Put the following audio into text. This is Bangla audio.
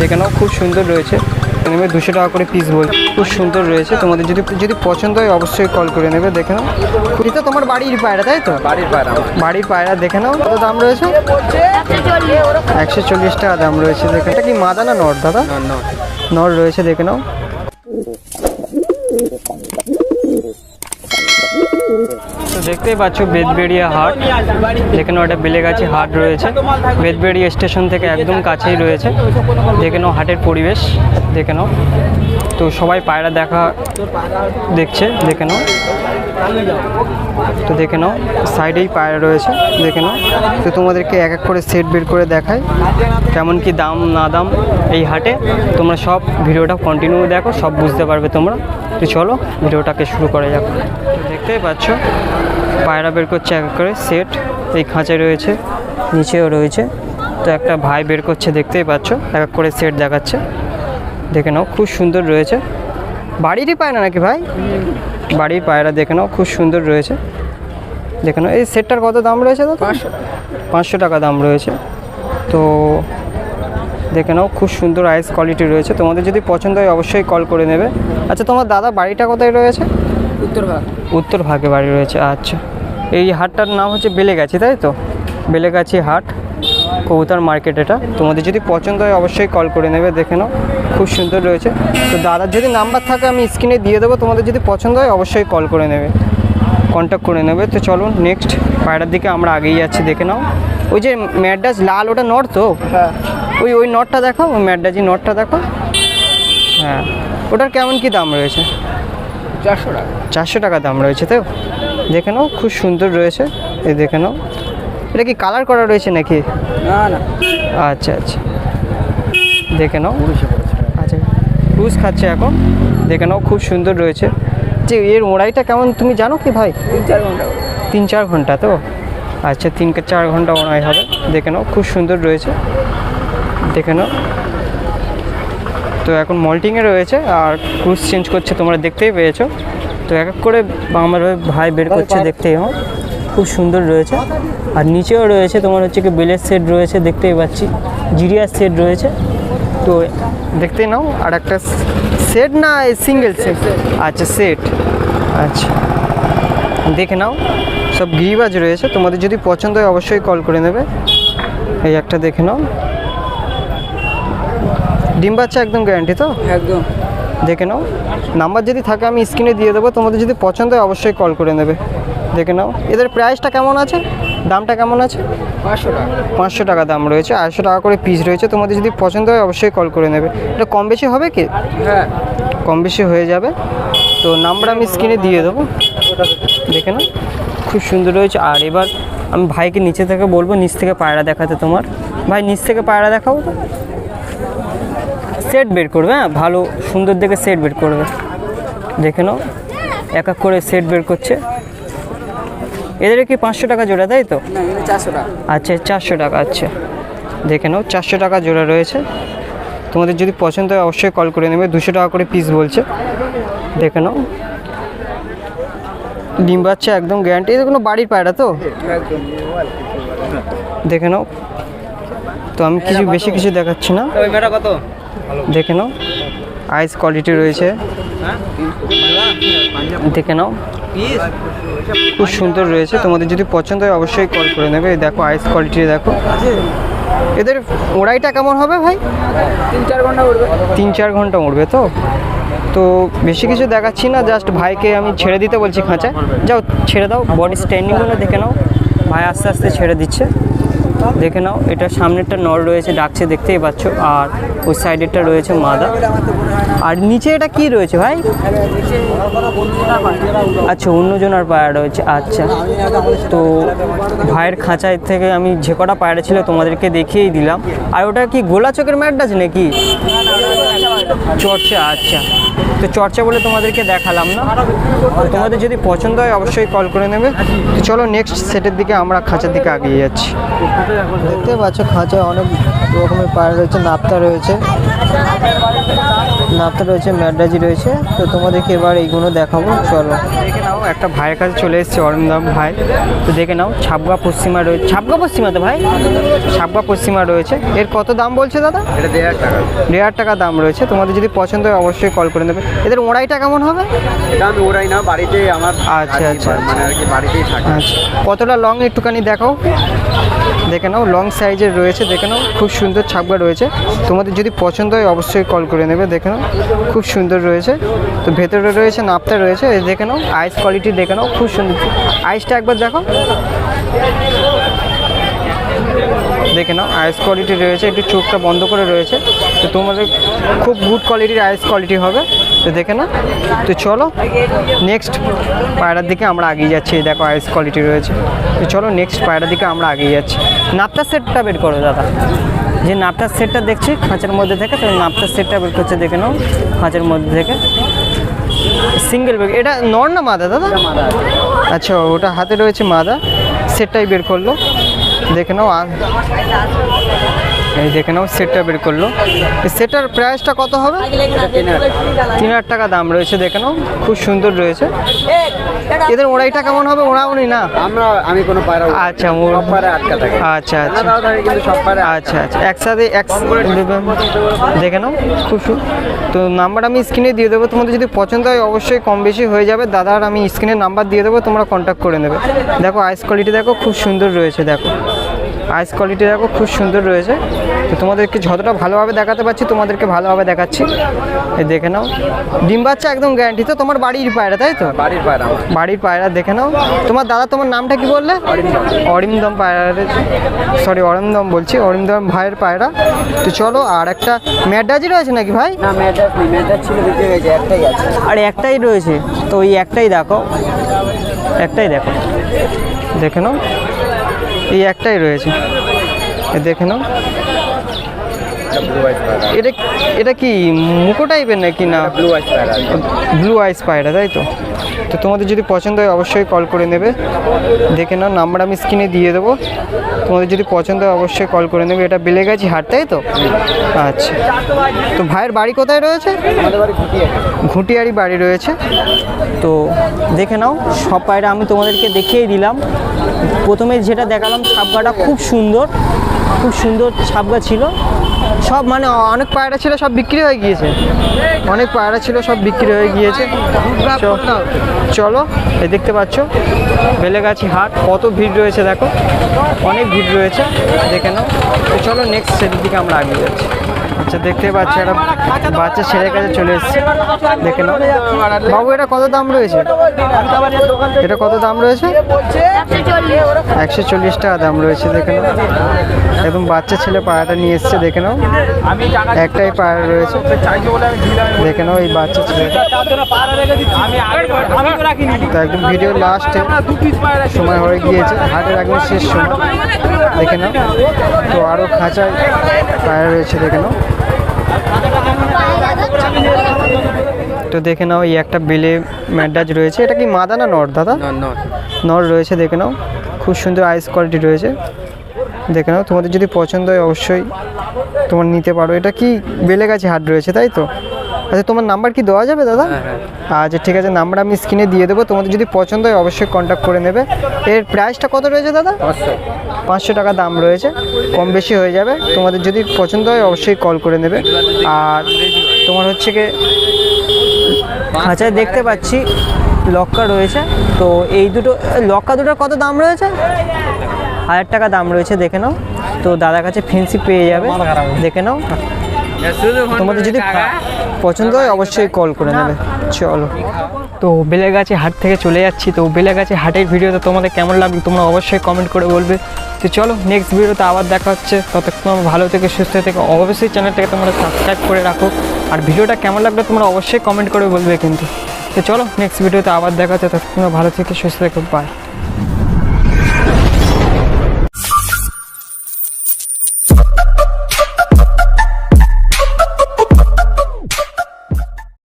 দেখে নাও খুব সুন্দর রয়েছে। নেবে দুশো টাকা করে পিস বল খুব সুন্দর রয়েছে। তোমাদের যদি যদি পছন্দ হয় অবশ্যই কল করে নেবে দেখে নাও। এটা তোমার বাড়ির পায়রা তাই তো? বাড়ির পায়রা বাড়ির পায়রা দেখে নাও। কত দাম রয়েছে? একশো চল্লিশ টাকা দাম রয়েছে দেখে এটা কি মাদা না নর দাদা? নর রয়েছে দেখে নাও। তো দেখতেই পাচ্ছ বেদবেড়িয়া হাট। যেখানে ওটা বেলেগাছি হাট রয়েছে। বেদবেড়িয়া স্টেশন থেকে একদম কাছেই রয়েছে। দেখে নাও হাটের পরিবেশ দেখে নাও তো সবাই পায়রা দেখা দেখছে দেখে নাও তো দেখে নাও সাইডেই পায়রা রয়েছে দেখে নাও তো তোমাদেরকে এক এক করে সেট বের করে দেখাই, কেমন কি দাম, না দাম এই হাটে। তোমরা সব ভিডিওটা কন্টিনিউ দেখো, সব বুঝতে পারবে তোমরা। তো চলো, ভিডিওটাকে শুরু করা যাক। দেখতেই পাচ্ছ। পায়রা বের করছে এক এক করে সেট এই খাঁচায় রয়েছে নিচেও রয়েছে। তো একটা ভাই বের করছে দেখতেই পাচ্ছ এক এক করে সেট দেখাচ্ছে। দেখে নাও খুব সুন্দর রয়েছে। বাড়িরই পায়রা নাকি ভাই? বাড়ির পায়রা দেখে নাও খুব সুন্দর রয়েছে। দেখে নাও এই সেটটার কত দাম রয়েছে দাদা? পাঁচশো। টাকা দাম রয়েছে। তো দেখে নাও খুব সুন্দর আইস কোয়ালিটি রয়েছে। তোমাদের যদি পছন্দ হয় অবশ্যই কল করে নেবে। আচ্ছা তোমার দাদা বাড়িটা কোথায় রয়েছে? উত্তর ভাগ উত্তর ভাগে বাড়ি রয়েছে আচ্ছা। এই হাটটার নাম হচ্ছে বেলেগাছি তাই তো? বেলেগাছি হাট কবুতর মার্কেট এটা। তোমাদের যদি পছন্দ হয় অবশ্যই কল করে নেবে দেখে নাও। খুব সুন্দর রয়েছে। তো দাদার যদি নাম্বার থাকে আমি স্ক্রিনে দিয়ে দেবো। তোমাদের যদি পছন্দ হয় অবশ্যই কল করে নেবে। কন্ট্যাক্ট করে নেবে। তো চলো নেক্সট পায়রার দিকে আমরা আগেই যাচ্ছি দেখে নাও। ওই যে ম্যাডাস লাল ওটা নট তো? হ্যাঁ। ওই ওই নটটা দেখো ওই ম্যাডাজি নটটা দেখো হ্যাঁ। ওটার কেমন কি দাম রয়েছে? চারশো টাকা। চারশো টাকা দাম রয়েছে তো? দেখে নাও খুব সুন্দর রয়েছে। এই দেখে নাও। এটা কি কালার করা রয়েছে নাকি? না না। আচ্ছা আচ্ছা। দেখে নাও। আচ্ছা ক্রুজ খাচ্ছে এখন। দেখে নাও খুব সুন্দর রয়েছে। যে এর ওড়াইটা কেমন তুমি জানো কি ভাই? তিন চার ঘণ্টা তিন চার ঘণ্টা তো? আচ্ছা তিন চার ঘণ্টা ওড়াই হবে। দেখে নাও খুব সুন্দর রয়েছে। দেখে নাও। তো এখন মল্টিংয়ে রয়েছে আর ক্রুজ চেঞ্জ করছে তোমরা দেখতেই পেয়েছ। তো এক এক করে আমার ওই ভাই বের করছে দেখতেই হো খুব সুন্দর রয়েছে। আর নিচেও রয়েছে তোমার হচ্ছে কি বেলের সেট রয়েছে দেখতেই পাচ্ছি। জিরিয়ার সেট রয়েছে। তো দেখতেই নাও আর একটা সেট না সিঙ্গেল সেট আচ্ছা সেট আচ্ছা। দেখে নাও সব গিরিবাজ রয়েছে। তোমাদের যদি পছন্দ হয় অবশ্যই কল করে নেবে। এই একটা দেখে নাও। ডিম বাচ্চা একদম গ্যারান্টি তো? একদম। দেখে নাও। নাম্বার যদি থাকে আমি স্ক্রিনে দিয়ে দেবো। তোমাদের যদি পছন্দ হয় অবশ্যই কল করে নেবে। দেখে নাও। এদের প্রাইসটা কেমন আছে? দামটা কেমন আছে? পাঁচশো টাকা। পাঁচশো টাকা দাম রয়েছে। আড়াইশো টাকা করে পিস রয়েছে। তোমাদের যদি পছন্দ হয় অবশ্যই কল করে নেবে। এটা কম বেশি হবে কি? হ্যাঁ। কম বেশি হয়ে যাবে। তো নাম্বার আমি স্ক্রিনে দিয়ে দেবো। দেখে নাও। খুব সুন্দর রয়েছে। আর এবার আমি ভাইকে নিচে থেকে বলব নিচ থেকে পায়রা দেখাতে তোমার। ভাই নিচ থেকে পায়রা দেখাবো তো। সেট বের করবে হ্যাঁ? ভালো সুন্দর দেখে সেট বের করবে। দেখে নাও এক এক করে সেট বের করছে। এদের কি পাঁচশো টাকা জোড়া তাই তো? আচ্ছা চারশো টাকা আচ্ছা। দেখে নাও চারশো টাকা জোড়া রয়েছে। তোমাদের যদি পছন্দ হয় অবশ্যই কল করে নেবে। দুশো টাকা করে পিস বলছে। দেখে নাও। ডিম বাচ্চা একদম গ্যারান্টি এটা কোনো বাড়ির পায়রা তো? দেখে নাও। তো আমি কিছু বেশি কিছু দেখাচ্ছি না। কত? দেখে নাও। আইস কোয়ালিটি রয়েছে। দেখে নাও। খুব সুন্দর রয়েছে। তোমাদের যদি পছন্দ হয় অবশ্যই কল করে নেবে। দেখো আইস কোয়ালিটি দেখো। এদের ওড়াইটা কেমন হবে ভাই? তিন চার ঘণ্টা উঠবে তিন চার ঘণ্টা উঠবে তো? তো বেশি কিছু দেখাচ্ছি না জাস্ট ভাইকে আমি ছেড়ে দিতে বলছি খাঁচায়। যাও ছেড়ে দাও। বডি স্ট্যান্ডিংগুলো দেখে নাও। ভাই আস্তে আস্তে ছেড়ে দিচ্ছে। দেখে নাও, এটা সামনেরটা নর রয়েছে, ডাকছে দেখতেই পাচ্ছ, আর ওই সাইডেরটা রয়েছে মাদা। আর নিচে এটা কি রয়েছে ভাই? আচ্ছা অন্যজনের পায়রা রয়েছে আচ্ছা। তো ভাইয়ের খাঁচায় থেকে আমি যে কটা পায়রা ছিল তোমাদেরকে দেখিয়েই দিলাম। আর ওটা কি গোলা চোখের ম্যাট আছে নাকি? চর্চা আচ্ছা। তো চর্চা বলে তোমাদেরকে দেখালাম না। তোমাদের যদি পছন্দ হয়, অবশ্যই কল করে নেবে। চলো নেক্সট সেটের দিকে আমরা খাঁচার দিকে এগিয়ে যাচ্ছি। দেখতে পাচ্ছ খাঁচায় অনেক রকমের পায়রা রয়েছে নাপ্তা রয়েছে। নাপতা রয়েছে ম্যাডরাজি রয়েছে। তো তোমাদেরকে এবার এইগুলো দেখাবো চলো। দেখে নাও একটা ভাইয়ের কাছে চলে এসেছে অরিন্দম ভাই। তো দেখে নাও ছাপগা পশ্চিমা রয়েছে ছাপগা পশ্চিমা তো ভাই? ছাপগা পশ্চিমা রয়েছে। এর কত দাম বলছে দাদা? এটা দেড় হাজার টাকা। দেড় হাজার টাকা দাম রয়েছে। তোমাদের যদি পছন্দ হয় অবশ্যই কল করে নেবে। এদের ওড়াইটা কেমন হবে? এটা আমি ওড়াই না বাড়িতে আমার আচ্ছা, আচ্ছা, মানে আর কি বাড়িতেই থাকে। আচ্ছা। কতটা লং একটুখানি দেখাও। দেখে নাও লং সাইজের রয়েছে। দেখে নাও খুব সুন্দর ছাপগা রয়েছে। তোমাদের যদি পছন্দ হয় অবশ্যই কল করে নেবে। দেখে নাও। খুব সুন্দর রয়েছে। তো ভেতরে রয়েছে নাপতা রয়েছে দেখে নাও আইস কোয়ালিটি দেখে নাও, খুব সুন্দর। আইসটা একবার দেখো। দেখে নাও আইস কোয়ালিটি রয়েছে, একটু চোখটা বন্ধ করে রয়েছে। তো তোমাদের খুব গুড কোয়ালিটির আইস কোয়ালিটি হবে। তো দেখে নাও তো চলো নেক্সট পায়রার দিকে আমরা আগিয়ে যাচ্ছি। দেখো আইস কোয়ালিটি রয়েছে। তো চলো নেক্সট পায়রার দিকে আমরা আগিয়ে যাচ্ছি। নাপতার সেটটা বের করো দাদা। যে নাপটার সেটটা দেখছি খাঁচার মধ্যে থেকে তো নাপটার সেটটা বের করছে দেখে নাও খাঁচার মধ্যে থেকে। সিঙ্গেল বেগ এটা নর না মাদা দাদা? আচ্ছা ওটা হাতে রয়েছে মাদা। সেটটাই বের করল। দেখে নাও আর এই দেখে নাও সেটটা বের করল। সেটার প্রাইসটা কত হবে? তিন হাজার টাকা দাম রয়েছে দেখে নাও খুব সুন্দর রয়েছে। এদের ওড়াইটা কেমন হবে ওড়াউনি না? আমরা আমি কোনো পায়রা আচ্ছা পায়রা আটকা থাকে। আচ্ছা আচ্ছা। কিন্তু সব পায়রা আচ্ছা আচ্ছা। একসাথে এক দেখে নাও খুব তো নাম্বার আমি স্ক্রিনে দিয়ে দেবো। তোমাদের যদি পছন্দ হয় অবশ্যই কম বেশি হয়ে যাবে। দাদার আমি স্ক্রিনে নাম্বার দিয়ে দেবো তোমরা কন্ট্যাক্ট করে নেবে। দেখো আইস কোয়ালিটি দেখো খুব সুন্দর রয়েছে দেখো। আইস কোয়ালিটি দেখো খুব সুন্দর রয়েছে। তো তোমাদেরকে যতটা ভালোভাবে দেখাতে পারছি তোমাদেরকে ভালোভাবে দেখাচ্ছি। এই দেখে নাও। ডিম বাচ্চা একদম গ্যারান্টি তো তোমার বাড়ির পায়রা তাই তো? বাড়ির পায়রা বাড়ির পায়রা দেখে নাও। তোমার দাদা তোমার নামটা কি বললে? অরিন্দম। পায়রা সরি অরিন্দম বলছি অরিন্দম ভাইয়ের পায়রা। তো চলো আর একটা ম্যাডাজি রয়েছে নাকি ভাই? না মেয়েটা মেয়েটা ছিল বিক্রি হয়ে গেছে একটাই আছে। আর একটাই রয়েছে। তো ওই একটাই দেখো। একটাই দেখো। দেখে নাও। এই একটাই রয়েছে। দেখে নাও। এটা এটা কি মুকো টাইপের নাকি না? ব্লু আইস পায়রা ব্লু আইস পায়রা তাই তো? তো তোমাদের যদি পছন্দ হয় অবশ্যই কল করে নেবে। দেখে নাও নাম্বার আমি স্ক্রিনে দিয়ে দেবো। তোমাদের যদি পছন্দ হয় অবশ্যই কল করে নেবে। এটা বেলে বেলেগাছি হাট তাই তো? আচ্ছা। তো ভাইয়ের বাড়ি কোথায় রয়েছে? ঘুটিয়ারি বাড়ি রয়েছে। তো দেখে নাও সব পায়রা আমি তোমাদেরকে দেখিয়ে দিলাম। প্রথমে যেটা দেখালাম, ছাপগাটা খুব সুন্দর খুব সুন্দর ছাপগা ছিল। সব মানে অনেক পায়রা ছিল, সব বিক্রি হয়ে গিয়েছে। অনেক পায়রা ছিল, সব বিক্রি হয়ে গিয়েছে। চলো, এই দেখতে পাচ্ছ, বেলেগাছি হাট, কত ভিড় রয়েছে, দেখো। অনেক ভিড় রয়েছে, দেখে নাও। চলো নেক্সট সেটির দিকে আমরা আগিয়ে যাচ্ছি। আচ্ছা দেখতে পাচ্ছি একটা বাচ্চা ছেলের কাছে চলে এসেছে। দেখে নাও। বাবু, এটা কত দাম রয়েছে? এটা কত দাম রয়েছে? একশো চল্লিশ টাকা দাম রয়েছে, দেখে নাও। একদম বাচ্চা ছেলে পায়রাটা নিয়ে এসছে, দেখে নাও। একটাই পায়রা রয়েছে। দেখে নাও এই বাচ্চা ছেলেটা তো একদম ভিডিও লাস্টে সময় হয়ে গিয়েছে। হাটের একদম শেষ সময়। দেখে নাও। তো আরও খাঁচায় পায়রা রয়েছে দেখে নাও। তো দেখে নাও এই একটা বেলে ম্যাডাজ রয়েছে। এটা কি মাদা না নর দাদা? নর। রয়েছে দেখে নাও। খুব সুন্দর আইস কোয়ালিটি রয়েছে। দেখে নাও তোমাদের যদি পছন্দ হয় অবশ্যই তোমার নিতে পারো। এটা কি বেলে গাছে হাট রয়েছে তাই তো? আচ্ছা তোমার নাম্বার কি দেওয়া যাবে দাদা? আচ্ছা ঠিক আছে নাম্বার আমি স্ক্রিনে দিয়ে দেবো। তোমাদের যদি পছন্দ হয় অবশ্যই কন্ট্যাক্ট করে নেবে। এর প্রাইসটা কত রয়েছে দাদা? পাঁচশো। টাকা দাম রয়েছে। কম বেশি হয়ে যাবে। তোমাদের যদি পছন্দ হয় অবশ্যই কল করে নেবে। আর তোমার হচ্ছে কি খাঁচায় দেখতে পাচ্ছি লক্কা রয়েছে। তো এই দুটো লক্কা দুটোর কত দাম রয়েছে? হাজার টাকা দাম রয়েছে দেখে নাও। তো দাদার কাছে ফেন্সি পেয়ে যাবে। দেখে নাও। তোমাদের যদি পছন্দ হয় অবশ্যই কল করে নেবে। চলো। তো বেলেগাছি হাট থেকে চলে যাচ্ছি। তো বেলেগাছি হাটের ভিডিওতে তোমাদের কেমন লাগল তোমরা অবশ্যই কমেন্ট করে বলবে। তো চলো নেক্সট ভিডিওতে আবার দেখা হচ্ছে। ততক্ষণ ভালো থেকে সুস্থ থেকে। অবশ্যই চ্যানেলটাকে তোমরা সাবস্ক্রাইব করে রাখো। আর ভিডিওটা কেমন লাগল তোমরা অবশ্যই কমেন্ট করে বলবে কিন্তু। তো চলো নেক্সট ভিডিওতে আবার দেখা হচ্ছে। ততক্ষণ ভালো থেকে সুস্থ থেকে বাই